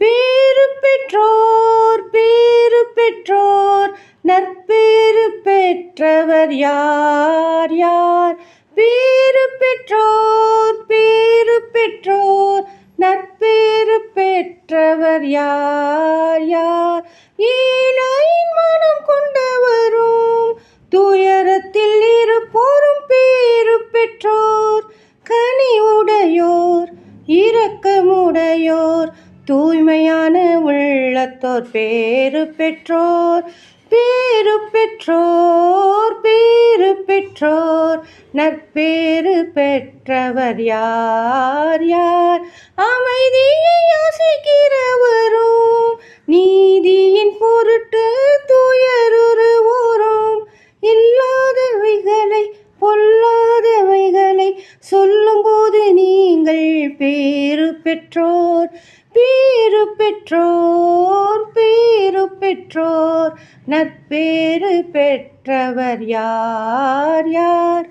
பேரு பெற்றோர் பேரு பெற்றோர் நற்பேறு பெற்றவர் யார் யார்? பேரு பெற்றோர் பேரு பெற்றோர் நற்பேறு பெற்றவர் யார் யார்? ஏழையின் மனம் கொண்டவரும் துயரத்தில் இருப்போரும் பேரு பெற்றோர் கனி உடையோர் இரக்கமுடையோர் தூய்மையான உள்ளத்தோர் பேரு பெற்றோர் பேரு பெற்றோர் பேரு பெற்றோர். நற்பேறு பெற்றவர் யார் யார்? அமைதியை யோசிக்கிறவரும் நீதியின் பொருட்டு துயருருவோரும் இல்லாதவைகளை பொல்லாதவைகளை சொல்லும்போது நீங்கள் பேரு பெற்றோர் பேரு பெற்றோர் பேரு பெற்றோர் நற்பேறு பெற்றவர் யார் யார்?